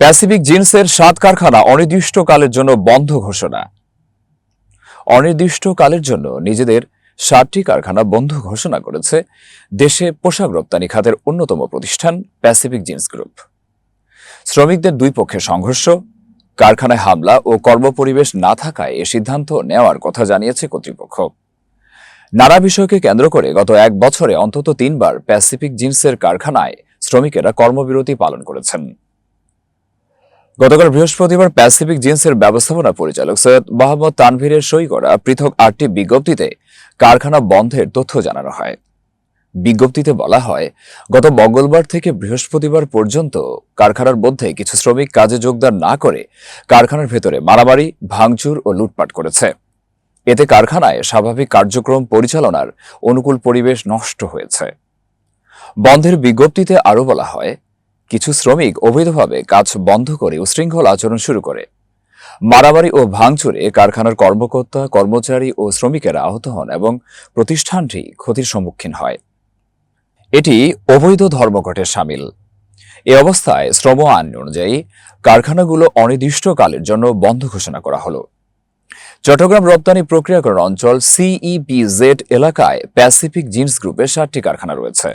Pacific জিন্সের সাত কারখানা অনির্দিষ্টকালের জন্য বন্ধ ঘোষণা। অনির্দিষ্টকালের জন্য নিজেদের সাতটি কারখানা বন্ধ ঘোষণা করেছে দেশে পোশাক রপ্তানি খাতের অন্যতম প্রতিষ্ঠান প্যাসিফিক জিন্স গ্রুপ। শ্রমিকদের দুই পক্ষে সংঘর্ষ, কারখানায় হামলা ও কর্মপরিবেশ না থাকায় এ সিদ্ধান্ত নেওয়ার কথা জানিয়েছে কর্তৃপক্ষ। নানা বিষয়কে কেন্দ্র করে গত এক বছরে অন্তত তিনবার প্যাসিফিক জিন্সের কারখানায় শ্রমিকেরা কর্মবিরতি পালন করেছেন। গতকাল বৃহস্পতিবার প্যাসিফিক জিন্সের ব্যবস্থাপনা পরিচালক সৈয়দ মোহাম্মদ তানভীরের সই করা পৃথক আটটি বিজ্ঞপ্তিতে কারখানা বন্ধের তথ্য জানানো হয়। বিজ্ঞপ্তিতে বলা হয়, গত মঙ্গলবার থেকে বৃহস্পতিবার পর্যন্ত কারখানার মধ্যে কিছু শ্রমিক কাজে যোগদান না করে কারখানার ভেতরে মারামারি, ভাঙচুর ও লুটপাট করেছে। এতে কারখানায় স্বাভাবিক কার্যক্রম পরিচালনার অনুকূল পরিবেশ নষ্ট হয়েছে। বন্ধের বিজ্ঞপ্তিতে আরও বলা হয় কিছু শ্রমিক অবৈধভাবে কাজ বন্ধ করে উশৃঙ্খল আচরণ শুরু করে। মারামারি ও ভাঙচুরে কারখানার কর্মকর্তা, কর্মচারী ও শ্রমিকেরা আহত হন এবং প্রতিষ্ঠানটি ক্ষতির সম্মুখীন হয়। এটি অবৈধ ধর্মঘটের সামিল। এ অবস্থায় শ্রম আইন অনুযায়ী কারখানাগুলো অনির্দিষ্টকালের জন্য বন্ধ ঘোষণা করা হলো। চট্টগ্রাম রপ্তানি প্রক্রিয়াকরণ অঞ্চল সিইপিজেড এলাকায় প্যাসিফিক জিন্স গ্রুপের সাতটি কারখানা রয়েছে।